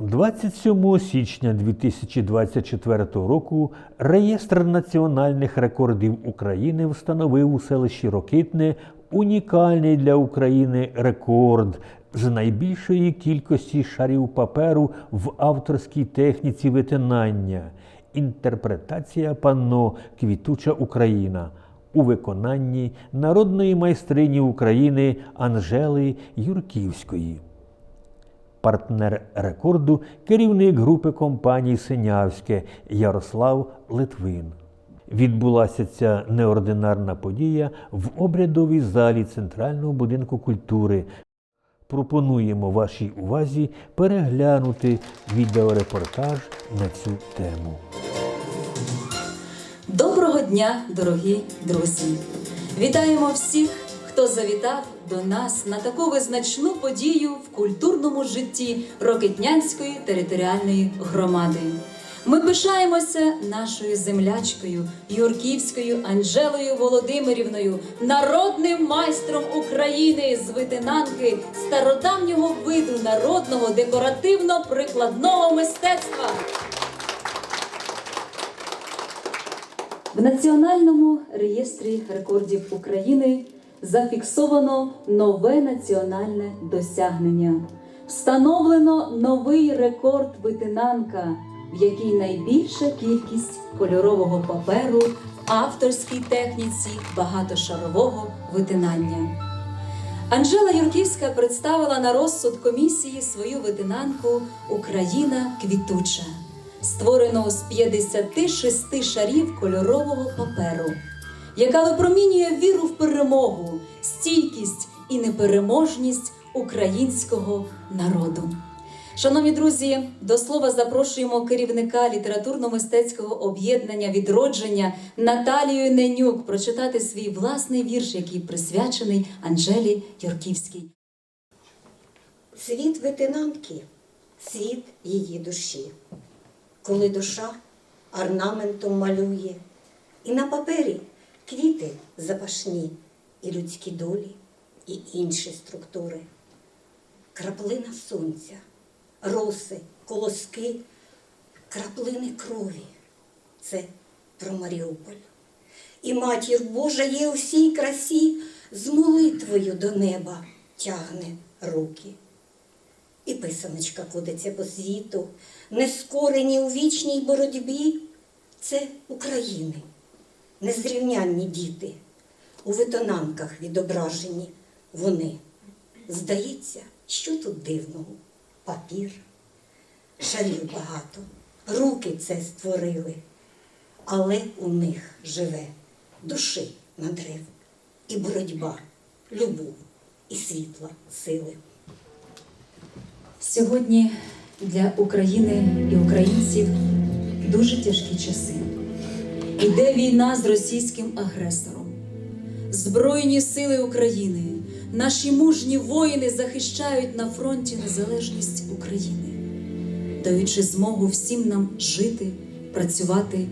27 січня 2024 року реєстр національних рекордів України встановив у селищі Рокитне унікальний для України рекорд з найбільшої кількості шарів паперу в авторській техніці витинання. Інтерпретація панно Квітуча Україна у виконанні народної майстрині України Анжели Юрківської. Партнер рекорду керівник групи компаній Синявське Ярослав Литвин. Відбулася ця неординарна подія в обрядовій залі Центрального будинку культури. Пропонуємо вашій увазі переглянути відеорепортаж на цю тему. Доброго дня, дорогі друзі! Вітаємо всіх, хто завітав до нас на таку визначну подію в культурному житті Рокетнянської територіальної громади. Ми пишаємося нашою землячкою Юрківською Анжелою Володимирівною, народним майстром України з витинанки стародавнього виду народного декоративно-прикладного мистецтва. В Національному реєстрі рекордів України зафіксовано нове національне досягнення. Встановлено новий рекорд витинанка, в якій найбільша кількість кольорового паперу в авторській техніці багатошарового витинання. Анжела Юрківська представила на розсуд комісії свою витинанку Україна квітуча, створену з 56 шарів кольорового паперу, яка випромінює віру в перемогу, стійкість і непереможність українського народу. Шановні друзі, до слова запрошуємо керівника літературно-мистецького об'єднання відродження Наталію Ненюк прочитати свій власний вірш, який присвячений Анжелі Юрківській. Світ витинанки, світ її душі, коли душа орнаментом малює, і на папері квіти запашні, і людські долі, і інші структури, краплина сонця, роси, колоски, краплини крові це про Маріуполь. І матір Божа є у всій красі, з молитвою до неба тягне руки. І писаночка кодиться по світу, нескорені у вічній боротьбі. Це України, незрівнянні діти, у витонанках відображені вони. Здається, що тут дивного? Папір, шарів багато, руки це створили, але у них живе душі надрив, і боротьба, любов, і світла сили. Сьогодні для України і українців дуже тяжкі часи. Іде війна з російським агресором. Збройні сили України, наші мужні воїни захищають на фронті незалежність України, даючи змогу всім нам жити, працювати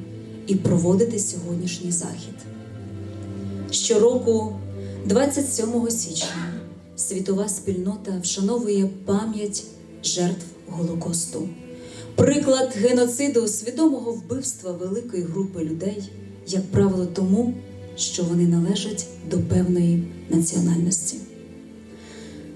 і проводити сьогоднішній захід. Щороку, 27 січня, світова спільнота вшановує пам'ять жертв Голокосту, приклад геноциду свідомого вбивства великої групи людей, як правило, тому, що вони належать до певної національності.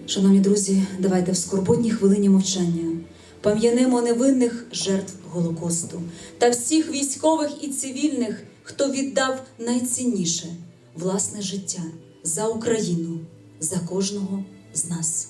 Шановні друзі, давайте в скорботній хвилині мовчання пам'янемо невинних жертв Голокосту та всіх військових і цивільних, хто віддав найцінніше власне життя за Україну, за кожного з нас.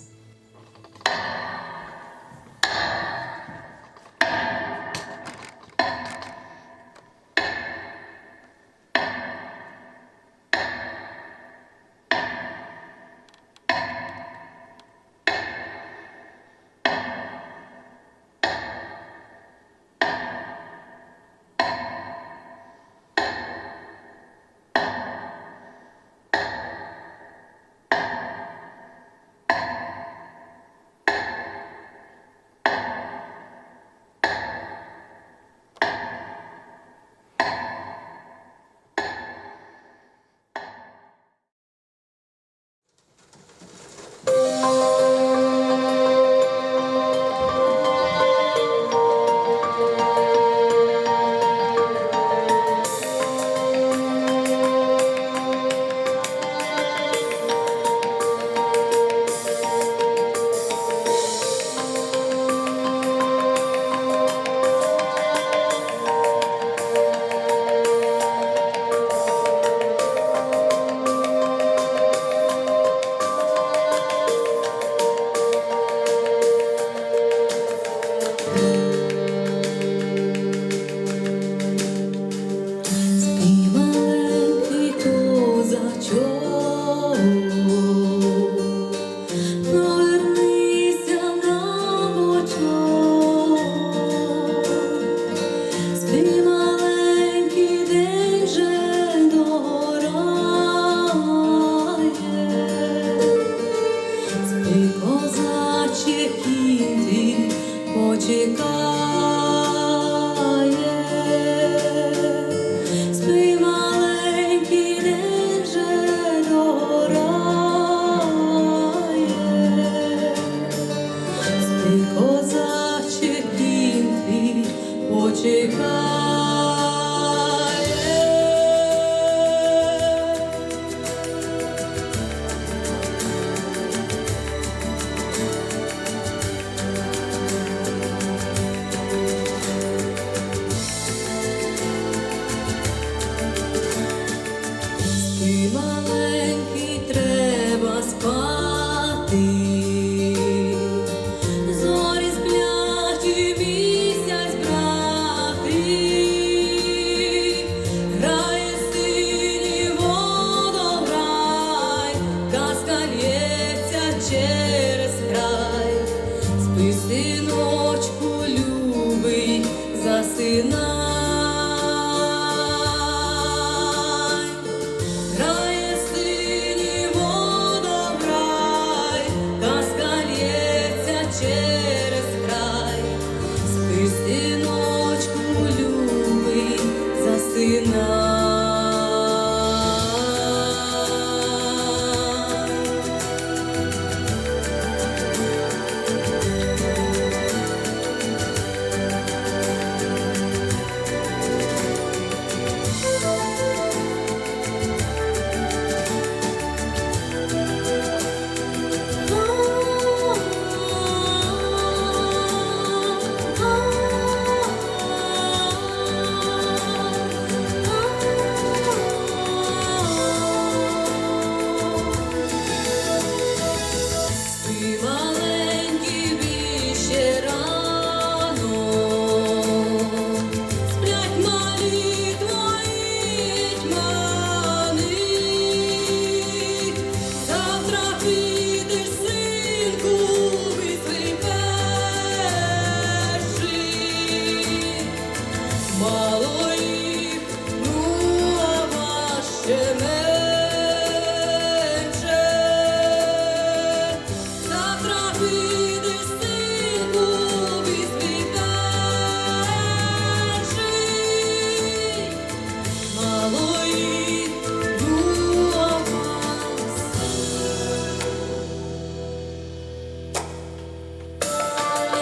ти на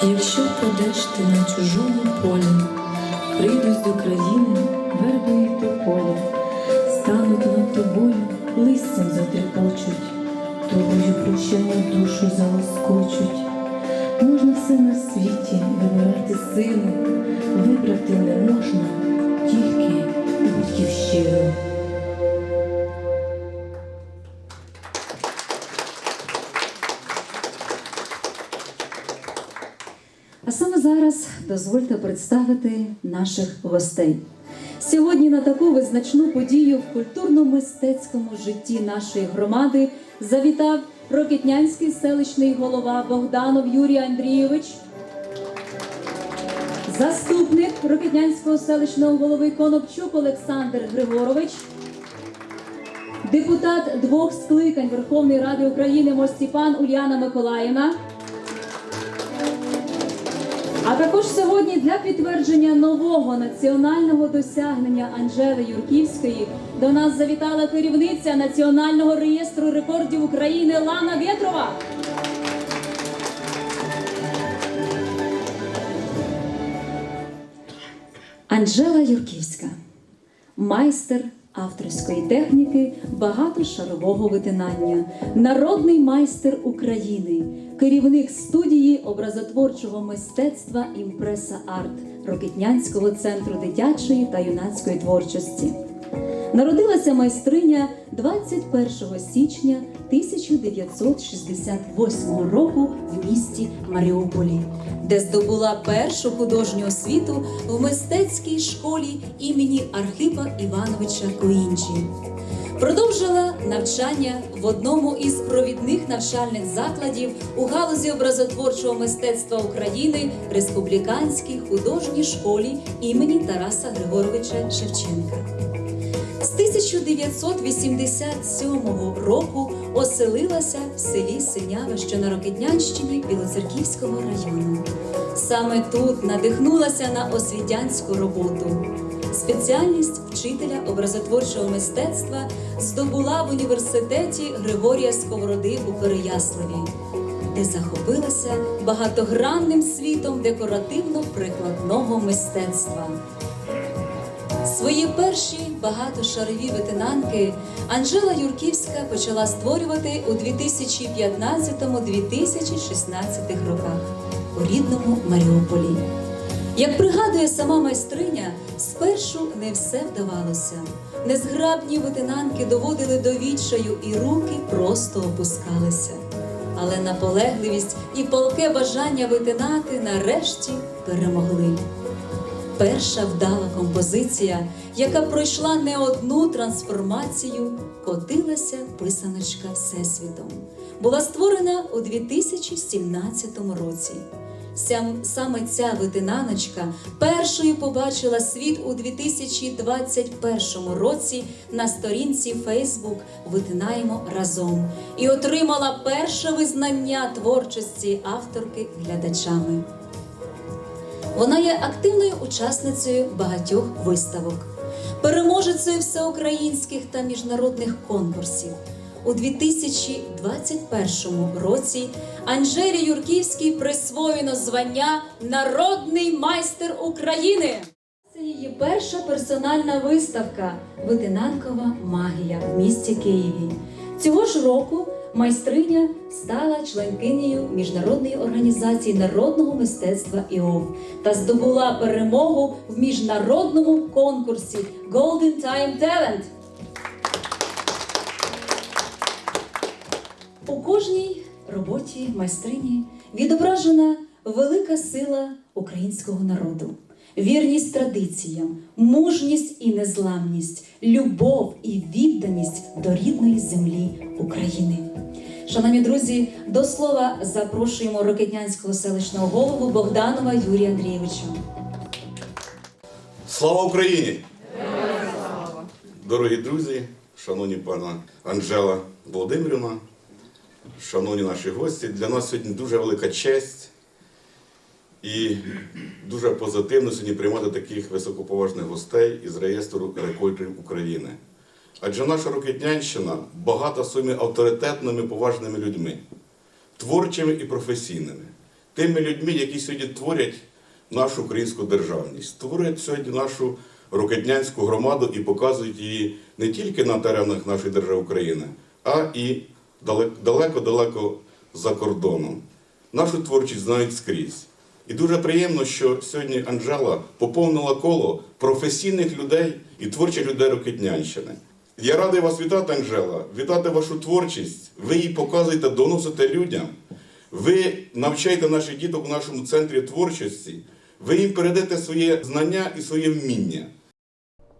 Якщо пройдеш ти на чужому полі, прийдуть до країни верби й тополі, стануть над тобою, листям затрепочуть, тобою прощальну душу залоскочуть. Можна все на світі вибирати силу, вибрати не можна тільки батьківщину. Дозвольте представити наших гостей. Сьогодні на таку визначну подію в культурно-мистецькому житті нашої громади завітав Рокетнянський селищний голова Богданов Юрій Андрійович, заступник Рокетнянського селищного голови Конопчук Олександр Григорович, депутат двох скликань Верховної Ради України Мостіпан Ульяна Миколаївна. А також сьогодні для підтвердження нового національного досягнення Анжели Юрківської до нас завітала керівниця Національного реєстру рекордів України Лана Вєтрова. Анжела Юрківська, майстер авторської техніки багатошарового витинання, народний майстер України, керівник студії образотворчого мистецтва Імпреса Арт Рокетнянського центру дитячої та юнацької творчості. Народилася майстриня 21 січня 1968 року в місті Маріуполі, де здобула першу художню освіту в мистецькій школі імені Архипа Івановича Коінчі. Продовжила навчання в одному із провідних навчальних закладів у галузі образотворчого мистецтва України Республіканській художній школі імені Тараса Григоровича Шевченка. З 1987 року оселилася в селі Синяве, що на Рокетнянщині Білоцерківського району. Саме тут надихнулася на освітянську роботу. Спеціальність вчителя образотворчого мистецтва здобула в університеті Григорія Сковороди у Переяславі, де захопилася багатогранним світом декоративно-прикладного мистецтва. Свої перші багатошарові витинанки Анжела Юрківська почала створювати у 2015-2016 роках у рідному Маріуполі. Як пригадує сама майстриня, спершу не все вдавалося. Незграбні витинанки доводили до відчаю, і руки просто опускалися. Але наполегливість і палке бажання витинати нарешті перемогли. Перша вдала композиція, яка пройшла не одну трансформацію, котилася писаночка Всесвітом. Була створена у 2017 році. Саме ця витинаночка першою побачила світ у 2021 році на сторінці Facebook Витинаємо разом і отримала перше визнання творчості авторки глядачами. Вона є активною учасницею багатьох виставок. переможецею всеукраїнських та міжнародних конкурсів. У 2021 році Анжелі Юрківській присвоєно звання Народний майстер України. Це її перша персональна виставка Витинанкова магія в місті Києві. Цього ж року майстриня стала членкинею міжнародної організації народного мистецтва ІОВ та здобула перемогу в міжнародному конкурсі Golden Time Talent. У кожній роботі майстрині відображена велика сила українського народу, вірність традиціям, мужність і незламність, любов і відданість до рідної землі України. Шановні друзі, до слова запрошуємо Рокетнянського селищного голову Богданова Юрія Андрійовича. Слава Україні! Дорогі друзі, шановні пана Анжела Володимирівна, шановні наші гості, для нас сьогодні дуже велика честь і дуже позитивно сьогодні приймати таких високоповажних гостей із реєстру рекордів України. Адже наша Рокетнянщина багата своїми авторитетними поважними людьми, творчими і професійними, тими людьми, які сьогодні творять нашу українську державність, створюють сьогодні нашу рокетнянську громаду і показують її не тільки на теренах нашої держави України, а і далек- далеко-далеко за кордоном. Нашу творчість знають скрізь. І дуже приємно, що сьогодні Анжела поповнила коло професійних людей і творчих людей Рокетнянщини. Я радий вас вітати, Анжела, вітати вашу творчість. Ви її показуєте, доносите людям. Ви навчаєте наших діток у нашому центрі творчості. Ви їм передаєте своє знання і своє вміння.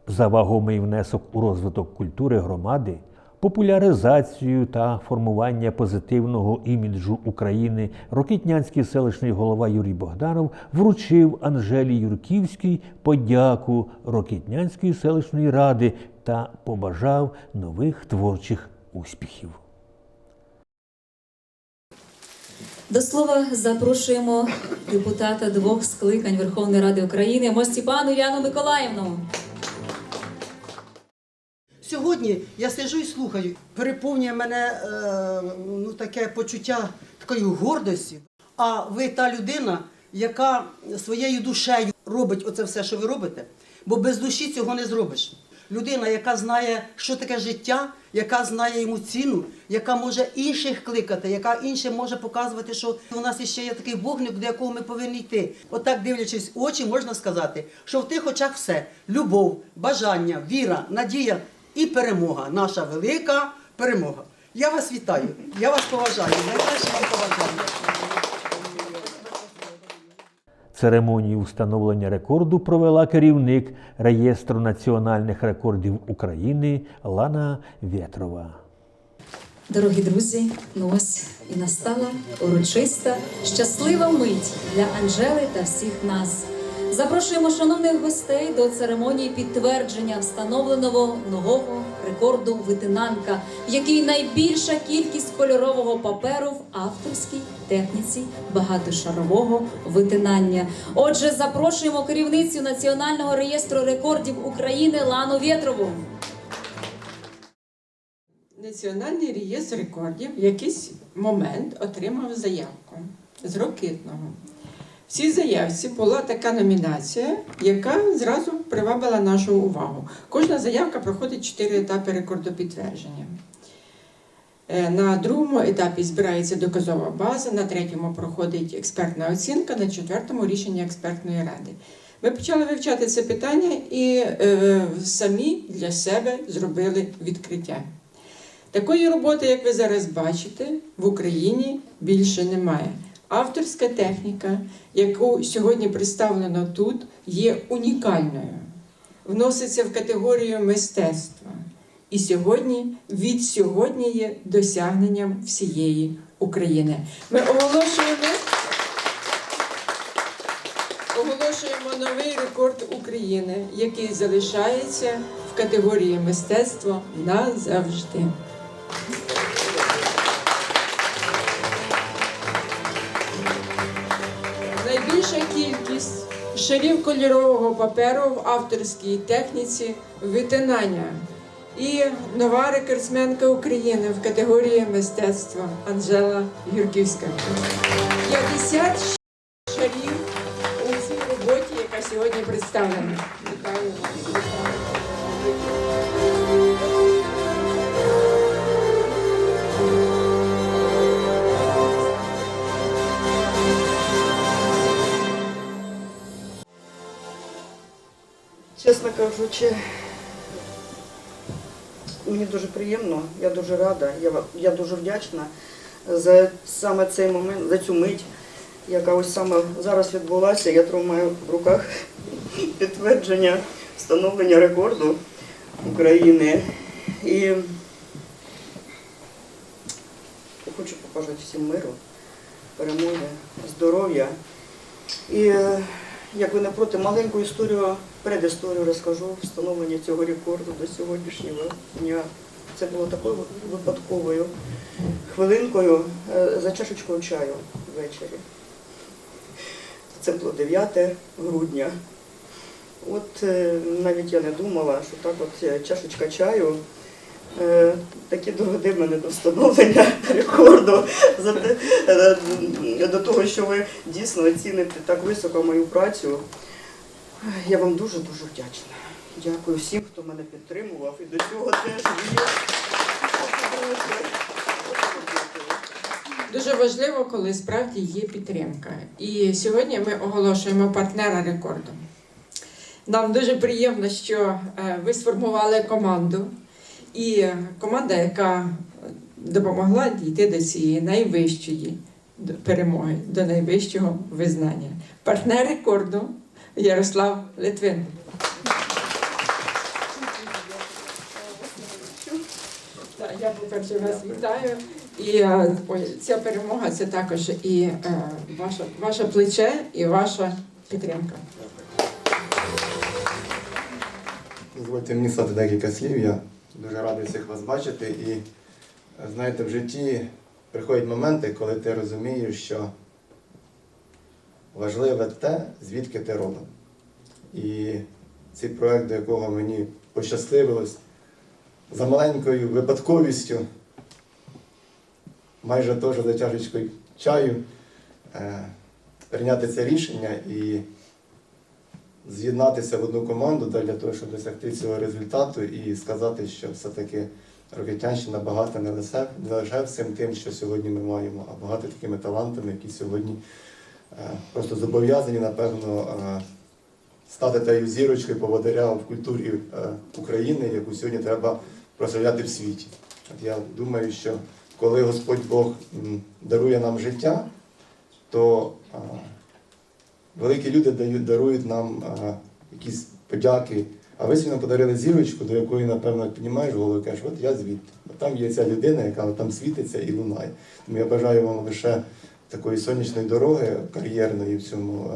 За вагомий внесок у розвиток культури громади, популяризацію та формування позитивного іміджу України Рокітнянський селищний голова Юрій Богданов вручив Анжелі Юрківській подяку Рокітнянської селищної ради та побажав нових творчих успіхів. До слова запрошуємо депутата двох скликань Верховної Ради України Мостіпану Яну Миколаївну. Сьогодні я сиджу і слухаю. Переповнює мене е, ну, таке почуття такої гордості. А ви та людина, яка своєю душею робить оце все, що ви робите, бо без душі цього не зробиш. Людина, яка знає, що таке життя, яка знає йому ціну, яка може інших кликати, яка іншим може показувати, що у нас іще є такий вогник, до якого ми повинні йти. Отак, дивлячись в очі, можна сказати, що в тих очах все: любов, бажання, віра, надія і перемога. Наша велика перемога. Я вас вітаю, я вас поважаю. Найкраще вам поважання. Церемонію встановлення рекорду провела керівник реєстру національних рекордів України Лана Вєтрова. Дорогі друзі, ну ось і настала урочиста, щаслива мить для Анжели та всіх нас. Запрошуємо шановних гостей до церемонії підтвердження встановленого нового рекорду витинанка, в якій найбільша кількість кольорового паперу в авторській техніці багатошарового витинання. Отже, запрошуємо керівницю Національного реєстру рекордів України Лану Вєтрову. Національний реєстр рекордів в якийсь момент отримав заявку з Рокитного. В цій заявці була така номінація, яка зразу привабила нашу увагу. Кожна заявка проходить чотири етапи рекордопідтвердження. Е, На другому етапі збирається доказова база, на третьому проходить експертна оцінка, на четвертому рішення експертної ради. Ми почали вивчати це питання і е, самі для себе зробили відкриття. Такої роботи, як ви зараз бачите, в Україні більше немає. Авторська техніка, яку сьогодні представлено тут, є унікальною, вноситься в категорію мистецтва. І сьогодні від сьогодні є досягненням всієї України. Ми оголошуємо, оголошуємо новий рекорд України, який залишається в категорії мистецтво назавжди. Шарів кольорового паперу в авторській техніці витинання. І нова рекордсменка України в категорії мистецтва Анжела Юрківська. 56 шарів у цій роботі, яка сьогодні представлена. Кажучи, мені дуже приємно, я дуже рада, я, я дуже вдячна за саме цей момент, за цю мить, яка ось саме зараз відбулася. Я тримаю в руках підтвердження встановлення рекорду України. І хочу побажати всім миру, перемоги, здоров'я. І е, як ви не проти, маленьку історію, предісторію розкажу встановлення цього рекорду до сьогоднішнього дня. Це було такою випадковою хвилинкою е, за чашечкою чаю ввечері. Це було 9 грудня. От е, навіть я не думала, що так от е, чашечка чаю е, таки доведе мене до встановлення рекорду е, до того, що ви дійсно оціните так високо мою працю. Я вам дуже-дуже вдячна. Дякую всім, хто мене підтримував і до цього теж є. Дуже важливо, коли справді є підтримка. І сьогодні ми оголошуємо партнера рекорду. Нам дуже приємно, що е, ви сформували команду, і команда, яка допомогла дійти до цієї найвищої перемоги, до найвищого визнання. Партнер рекорду Ярослав Литвин. Я по-перше вас вітаю. І е, ой, ця перемога це також і е, ваша, ваше плече, і ваша підтримка. Дозвольте мені сказати декілька слів. Я дуже радий всіх вас бачити. І е, знаєте, в житті приходять моменти, коли ти розумієш, що важливе те, звідки ти родом. І цей проект, до якого мені пощасливилось, за маленькою випадковістю, майже теж за чашечкою чаю, е, прийняти це рішення і з'єднатися в одну команду для того, щоб досягти цього результату і сказати, що все-таки Рокетянщина багата не лише, не лише всім тим, що сьогодні ми маємо, а багато такими талантами, які сьогодні е, просто зобов'язані, напевно, е, стати тією зірочкою поводиря в культурі е, України, яку сьогодні треба прославляти в світі. От я думаю, що коли Господь Бог дарує нам життя, то великі люди дають, дарують нам а, якісь подяки. А ви сьогодні подарили зірочку, до якої, напевно, піднімаєш голову і кажеш, от я звідти. Там є ця людина, яка там світиться і лунає. Тому я бажаю вам лише такої сонячної дороги, кар'єрної в цьому,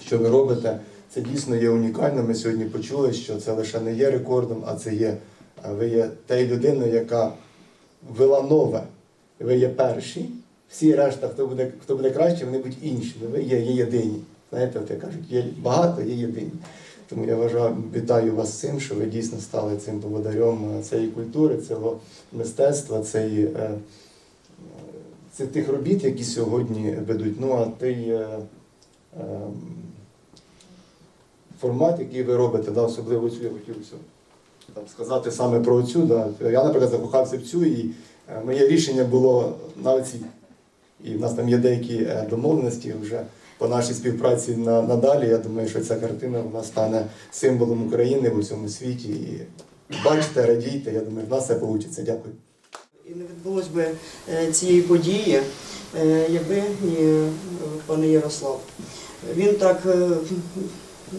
що ви робите. Це дійсно є унікально. Ми сьогодні почули, що це лише не є рекордом, а це є, ви є тією людиною, яка вела нове. Ви є перші. Всі решта, хто буде, хто буде краще, вони будуть інші. Ви є, є єдині. Знаєте, от як кажуть, є багато, є єдині. Тому я вважаю, вітаю вас з цим, що ви дійсно стали цим поводарем е, цієї культури, цього мистецтва, цієї, е, е, цих тих робіт, які сьогодні ведуть. Ну, а той е, е, формат, який ви робите, да, особливо цю я хотів цю, там, сказати саме про цю. Да. Я, наприклад, закохався в цю, і моє рішення було на оцій. І в нас там є деякі е, домовленості вже по нашій співпраці надалі. Я думаю, що ця картина вона стане символом України в усьому світі. І бачите, радійте, я думаю, в нас все вийде. Дякую. І не відбулось би е, цієї події, е, якби ні е, пане Ярослав. Він так,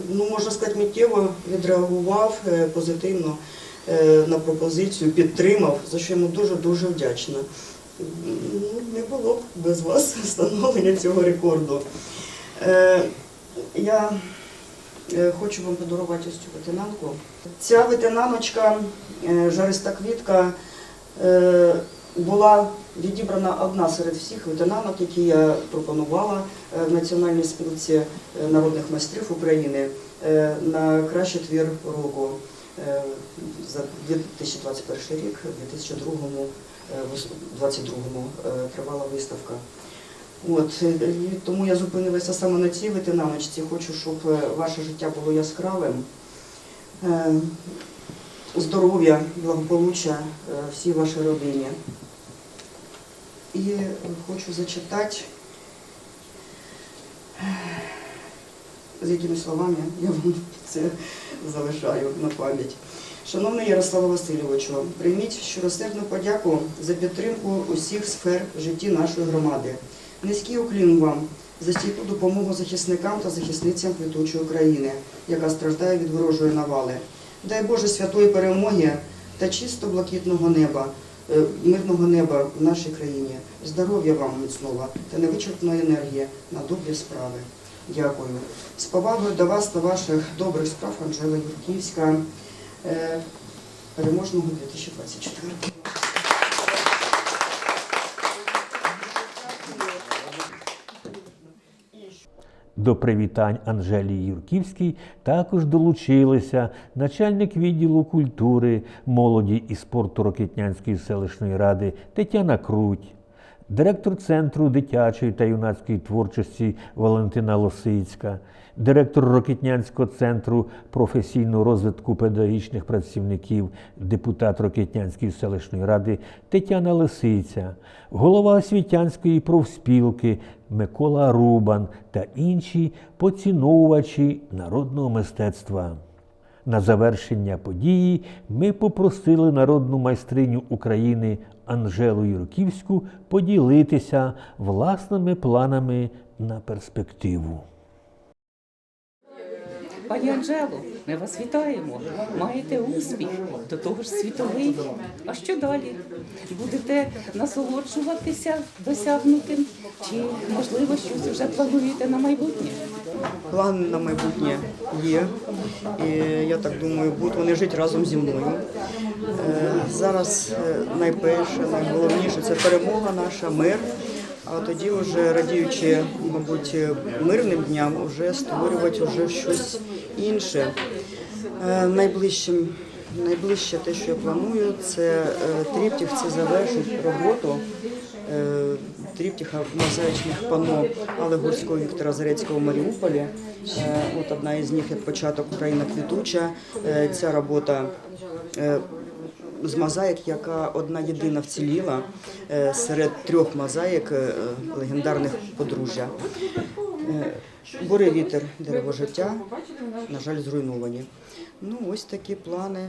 ну можна сказати, миттєво відреагував позитивно на пропозицію, підтримав, за що йому дуже-дуже вдячна. Не було б без вас встановлення цього рекорду. Е, Я е, хочу вам подарувати ось цю ветенанку. Ця ветенаночка, е, жариста квітка, була відібрана одна серед всіх ветеранок, які я пропонувала в Національній спілці народних майстрів України на кращий твір року за 2021 рік, в 2022 2022 тривала виставка. От, е, тому я зупинилася саме на цій ветенаночці. Хочу, щоб е, ваше життя було яскравим. Е, Здоров'я, благополуччя е, всій вашій родині. І е, хочу зачитати, е, з якими словами я вам це залишаю на пам'ять. Шановний Ярославе Васильовичу, прийміть щиросердну подяку за підтримку усіх сфер в житті нашої громади. Низький уклін вам за стійку допомогу захисникам та захисницям квітучої країни, яка страждає від ворожої навали. Дай Боже святої перемоги та чисто блакитного неба, е, мирного неба в нашій країні. Здоров'я вам міцного та невичерпної енергії на добрі справи. Дякую. З повагою до вас та ваших добрих справ Анжела Юрківська, переможного 2024 До привітань Анжелії Юрківській також долучилися начальник відділу культури, молоді і спорту Рокитнянської селищної ради Тетяна Круть, директор Центру дитячої та юнацької творчості Валентина Лосицька, директор Рокитнянського центру професійного розвитку педагогічних працівників, депутат Рокитнянської селищної ради Тетяна Лисиця, голова освітянської профспілки Микола Рубан та інші поціновувачі народного мистецтва. На завершення події ми попросили народну майстриню України Анжелу Юрківську поділитися власними планами на перспективу. Пані Анжело, ми вас вітаємо. Маєте успіх, до того ж світовий. А що далі? Будете насолоджуватися досягнутим? Чи можливо щось вже плануєте на майбутнє? Плани на майбутнє є. І я так думаю, будуть вони жити разом зі мною. Е, Зараз е, найперше, найголовніше це перемога наша, мир. А тоді, вже радіючи, мабуть, мирним дням, вже створювати вже щось інше. Е, Найближчим, найближче те, що я планую, це е, тріптіх, це завершить роботу е, тріптиха мозаїчних панно Алегорського Віктора Зарецького в Маріуполі. От одна із них як початок Україна квітуча. Ця робота з мозаїк, яка одна єдина вціліла е, серед трьох мозаїк е, легендарних подружжя. Буре вітер, дерево життя, на жаль, зруйновані. Ну, ось такі плани.